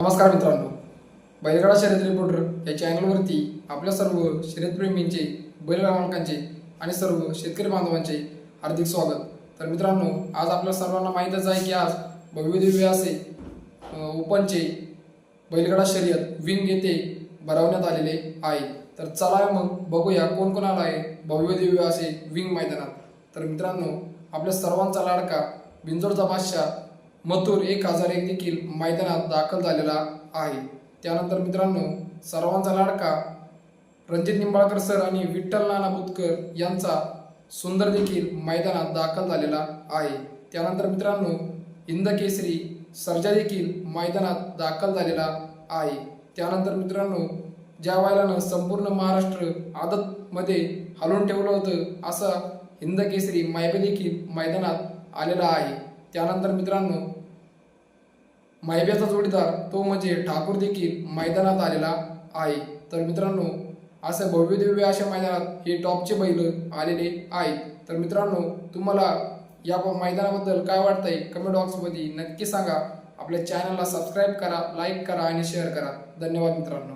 नमस्कार मित्रांनो. बैलगाडा शर्यत रिपोर्टर या चॅनलवरती आपल्या सर्व शर्यतप्रेमींचे बैलरामांकांचे आणि सर्व शेतकरी बांधवांचे हार्दिक स्वागत. तर मित्रांनो आज आपल्या सर्वांना माहीतच आहे की आज भव्य दिव्य असे ओपनचे बैलगाडा शर्यत विंग येथे भरवण्यात आलेले आहे. तर चला मग बघूया कोण कोण आला आहे भव्य दिव्य असे विंग मैदानात. तर मित्रांनो आपल्या सर्वांचा लाडका बिंजोडचा बादशाह मथुर एक हजार एक देखील मैदानात दाखल झालेला आहे. त्यानंतर मित्रांनो सर्वांचा लाडका रणजित निंबाळकर सर आणि विठ्ठल नाना बुतकर यांचा सुंदर देखील मैदानात दाखल झालेला आहे. त्यानंतर मित्रांनो हिंद केसरी सर्जा देखील मैदानात दाखल झालेला आहे. त्यानंतर मित्रांनो ज्या वायलानं संपूर्ण महाराष्ट्र आदतमध्ये हलवून ठेवलं होतं असा हिंद केसरी मायबे देखील मैदानात आलेला आहे. त्यानंतर मित्रांनो मायब्याचा जोडीदार तो म्हणजे ठाकूर देखील मैदानात आलेला आहे. तर मित्रांनो असं भव्य दिव्य अशा मैदानात हे टॉपचे बैल आलेले आहेत. तर मित्रांनो तुम्हाला या मैदानाबद्दल काय वाटतंय? कमेंट बॉक्समध्ये नक्की सांगा. आपल्या चॅनलला सबस्क्राईब करा लाईक करा आणि शेअर करा. धन्यवाद मित्रांनो.